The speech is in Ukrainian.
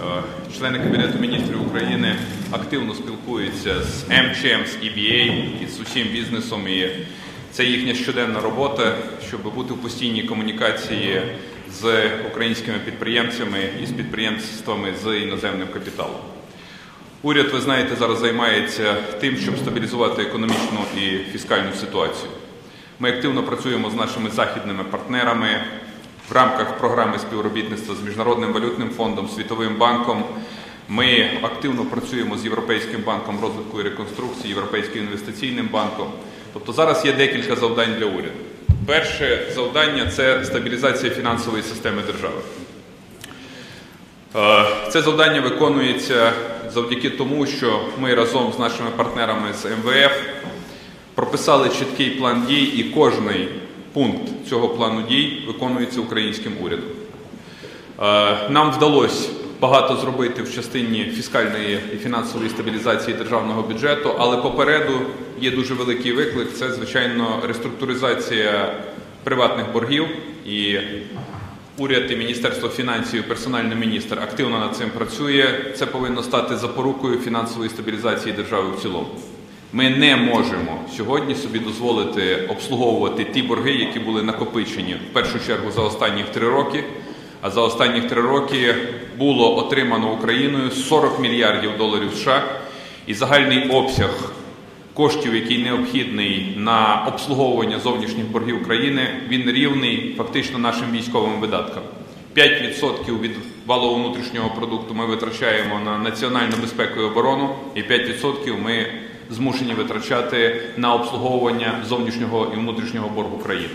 Е, Члени Кабінету міністрів України активно спілкуються з МЧМ, з EBA і з усім бізнесом. І це їхня щоденна робота, щоб бути в постійній комунікації з українськими підприємцями і з підприємствами з іноземним капіталом. Уряд, ви знаєте, зараз займається тим, щоб стабілізувати економічну і фіскальну ситуацію. Ми активно працюємо з нашими західними партнерами в рамках програми співробітництва з Міжнародним валютним фондом, Світовим банком. Ми активно працюємо з Європейським банком розвитку і реконструкції, Європейським інвестиційним банком. Тобто зараз є декілька завдань для уряду. Перше завдання це стабілізація фінансової системи держави. Е, Це завдання виконується завдяки тому, що ми разом з нашими партнерами з МВФ прописали чіткий план дій, і кожний пункт цього плану дій виконується українським урядом. Е, Нам вдалося багато зробити в частині фіскальної і фінансової стабілізації державного бюджету, але попереду є дуже великий виклик це, звичайно, реструктуризація приватних боргів і Уряд і Міністерство фінансів, персональний міністр активно над цим працює. Це повинно стати запорукою фінансової стабілізації держави в цілому. Ми не можемо сьогодні собі дозволити обслуговувати ті борги, які були накопичені в першу чергу за останні три роки. А за останні три роки було отримано Україною 40 мільярдів доларів США і загальний обсяг коштів, який необхідний на обслуговування зовнішніх боргів України, він рівний фактично нашим військовим видаткам. 5% від валового внутрішнього продукту ми витрачаємо на національну безпеку і оборону, і 5% ми змушені витрачати на обслуговування зовнішнього і внутрішнього боргу країни.